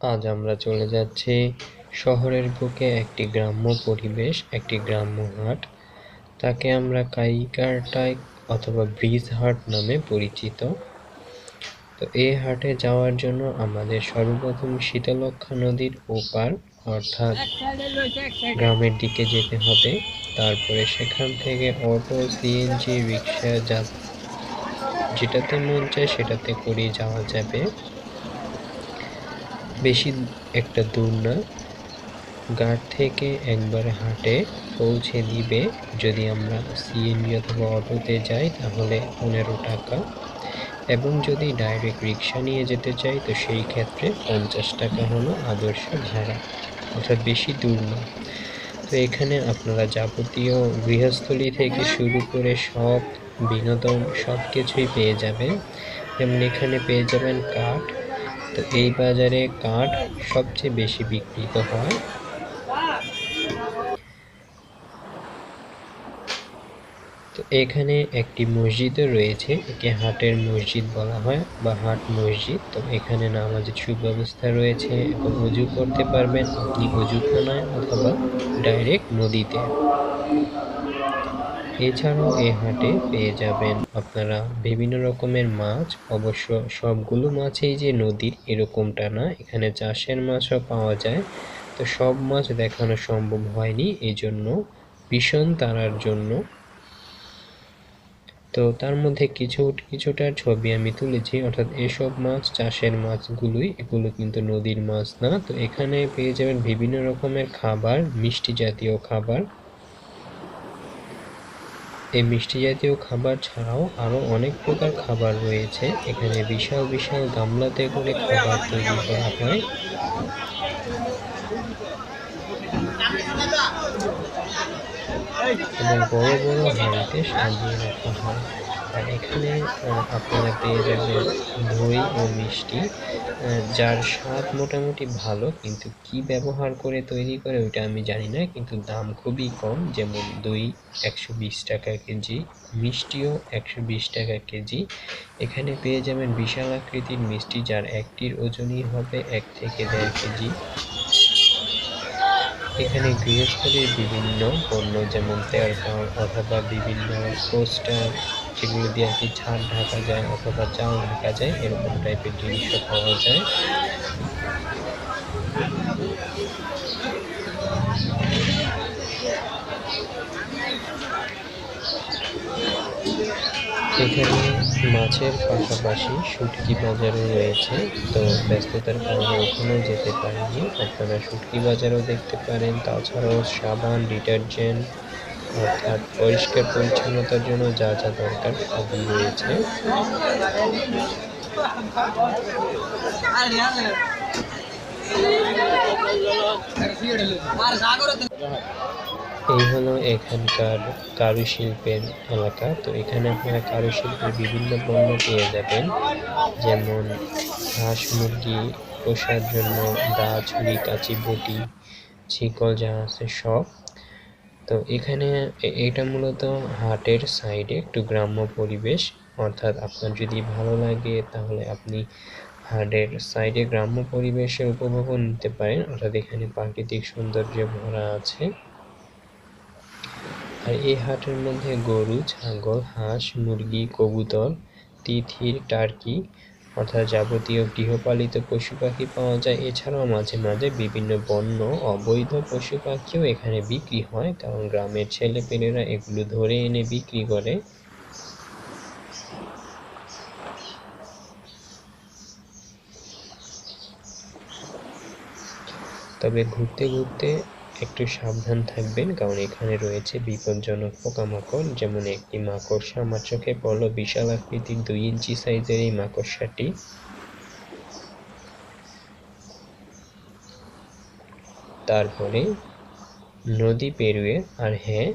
আজ আমরা চলে যাচ্ছি শহরের বুকে একটি গ্রাম্য পরিবেশ, একটি গ্রাম্য হাট। তাকে আমরা কাইকারটাই অথবা ব্রিজ হাট নামে পরিচিত। তো এই হাটে যাওয়ার জন্য আমাদের সর্বপ্রথম শীতলক্ষা নদীর ওপার, অর্থাৎ গ্রামের দিকে যেতে হবে। তারপরে সেখান থেকে অটো সিএনজি রিক্সা, যা যেটাতে মন চায় সেটাতে করে যাওয়া যাবে। বেশি একটা দূর না। গাড় থেকে একবার হাটে, পৌঁছে দিবে। যদি আমরা সিএনজি অথবা অটোতে যাই, তাহলে পনেরো টাকা। এবং যদি ডাইরেক্ট রিক্সা নিয়ে যেতে চাই, তো সেই ক্ষেত্রে পঞ্চাশ টাকা হলো আদর্শ ভাড়া। অর্থাৎ বেশি দূর না। তো এখানে আপনারা যাবতীয় গৃহস্থলী থেকে শুরু করে সব বিনোদন সব কিছুই পেয়ে যাবেন। যেমন এখানে পেয়ে যাবেন কাঠ তো এই বাজারে কাঠ সবচেয়ে বেশি বিক্রিত হয়। তো এখানে একটি মসজিদও রয়েছে, একে হাটের মসজিদ বলা হয় বা হাট মসজিদ। তো এখানে নামাজের সুব্যবস্থা রয়েছে এবং উজু করতে পারবেন, আপনি উজুখানায় অথবা ডাইরেক্ট নদীতে। এছাড়াও এ হাটে পেয়ে যাবেন আপনারা বিভিন্ন রকমের মাছ। অবশ্য সবগুলো মাছই যে নদীর এরকমটা না, এখানে চাষের মাছও পাওয়া যায়। তো সব মাছ দেখানো সম্ভব হয়নি এই জন্য ভীষণ তারার জন্য। তো তার মধ্যে কিছু কিছুটার ছবি আমি তুলেছি, অর্থাৎ এসব মাছ, চাষের মাছগুলোই, এগুলো কিন্তু নদীর মাছ না। তো এখানে পেয়ে যাবেন বিভিন্ন রকমের খাবার, মিষ্টি জাতীয় খাবার। এই মিষ্টি জাতীয় খাবার ছাড়াও আরও অনেক প্রকার খাবার রয়েছে। এখানে বিশাল বিশাল গামলাতে করে খাবার তৈরি করা হয়। এবং বড় বড় হাড়িতে সাজিয়ে রাখা হয়। এখানে আপনারা পেয়ে যাবেন দই ও মিষ্টি যার স্বাদ মোটামুটি ভালো, কিন্তু কি ব্যবহার করে তৈরি করে ওইটা আমি জানি না, কিন্তু দাম খুবই কম। যেমন দই একশো বিশ টাকা কেজি, মিষ্টিও একশো বিশ টাকা কেজি। এখানে পেয়ে যাবেন বিশাল আকৃতির মিষ্টি, যার একটির ওজনই হবে এক থেকে দেড় কেজি। এখানে গৃহস্থলীর বিভিন্ন পণ্য, যেমন তেরপাল অথবা বিভিন্ন পোস্টার যেগুলো দিয়ে আর কি ছাদ ঢাকা যায় অথবা চাল ঢাকা যায়, এরকম টাইপের জিনিসও পাওয়া যায়। এখানে মাছের পাশাপাশি শুটকি বাজারও রয়েছে, তো ব্যস্ততার কারণে ওখানেও যেতে পারিনি। আপনারা শুটকি বাজারও দেখতে পারেন, তাছাড়াও সাবান, ডিটারজেন্ট অর্থাৎ পরিষ্কার পরিচ্ছন্নতার জন্য যা যা দরকার সবই রয়েছে। এই হলো এখানকার কারুশিল্পের এলাকা। তো এখানে আপনারা কারুশিল্পের বিভিন্ন পণ্য পেয়ে যাবেন। যেমন হাঁস মুরগি পোষার জন্য দা, ছুরি, কাঁচি, বটি ছিকল যা আছে সব। তো এখানে এটা মূলত হাটের সাইডে একটু গ্রাম্য পরিবেশ। অর্থাৎ আপনার যদি ভালো লাগে, তাহলে আপনি হাটের সাইডে গ্রাম্য পরিবেশের উপভোগও নিতে পারেন। অর্থাৎ এখানে প্রাকৃতিক সৌন্দর্যে ভরা আছে। আর এই হাটের মধ্যে গরু, ছাগল, হাঁস, মুরগি, কবুতর, তিথির, টার্কি অর্থাৎ যাবতীয় গৃহপালিত পশু পাখি পাওয়া যায়। এছাড়াও মাঝে মাঝে বিভিন্ন বন্য, অবৈধ পশু পাখিও এখানে বিক্রি হয়। কারণ গ্রামের ছেলেপেলেরা এগুলো ধরে এনে বিক্রি করে। তবে ঘুরতে ঘুরতে একটু সাবধান থাকবেন, কারণ এখানে রয়েছে বিপজ্জনক পোকামাকড়, যেমন একটি মাকড়সা। আমার চোখে পড়ল বিশাল আকৃতির দুই ইঞ্চি সাইজের এই মাকড়সাটি। তারপরে নদী পেরুয়ে, আর হ্যাঁ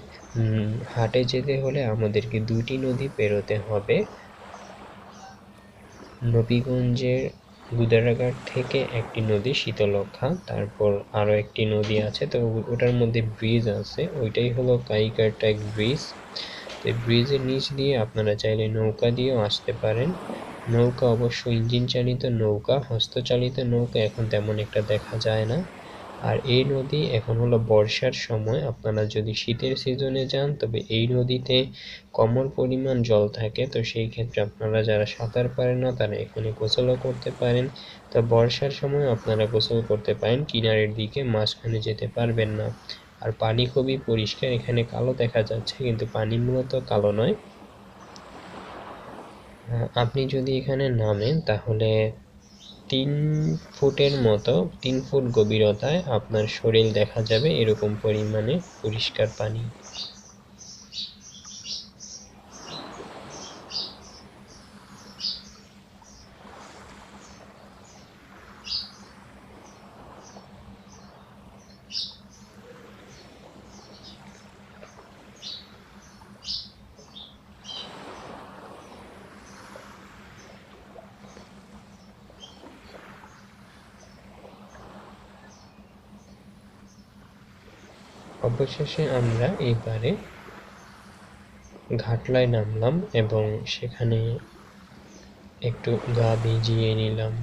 হাটে যেতে হলে আমাদেরকে দুটি নদী পেরোতে হবে। নবীগঞ্জের গুদারাঘাট থেকে একটি নদী শীতলক্ষা তারপর আরও একটি নদী আছে, তো ওটার মধ্যে ব্রিজ আছে, ওইটাই হলো কাইকারটাক ব্রিজ তো ব্রিজের নিচ দিয়ে আপনারা চাইলে নৌকা দিয়েও আসতে পারেন। নৌকা অবশ্য ইঞ্জিন চালিত নৌকা, হস্তচালিত নৌকা এখন তেমন একটা দেখা যায় না। আর এই নদী এখন হলো বর্ষার সময়। আপনারা যদি শীতের সিজনে যান, তবে এই নদীতে কমল পরিমাণ জল থাকে। তো সেই ক্ষেত্রে আপনারা যারা সাঁতার পারেন না, তারা এখানে গোসলও করতে পারেন। তো বর্ষার সময় আপনারা গোসল করতে পারেন। কিনারের দিকে মাঝখানে যেতে পারবেন না। আর পানি খুবই পরিষ্কার। এখানে কালো দেখা যাচ্ছে, কিন্তু পানি মূলত কালো নয়। আপনি যদি এখানে নামেন, তাহলে তিন ফুটের মতো তিন ফুট গভীরতায় আপনার শরীর দেখা যাবে এরকম পরিমাণে পরিষ্কার পানি। অবশেষে আমরা এবারে ঘাটলায় নামলাম এবং সেখানে একটু গা ভিজিয়ে নিলাম।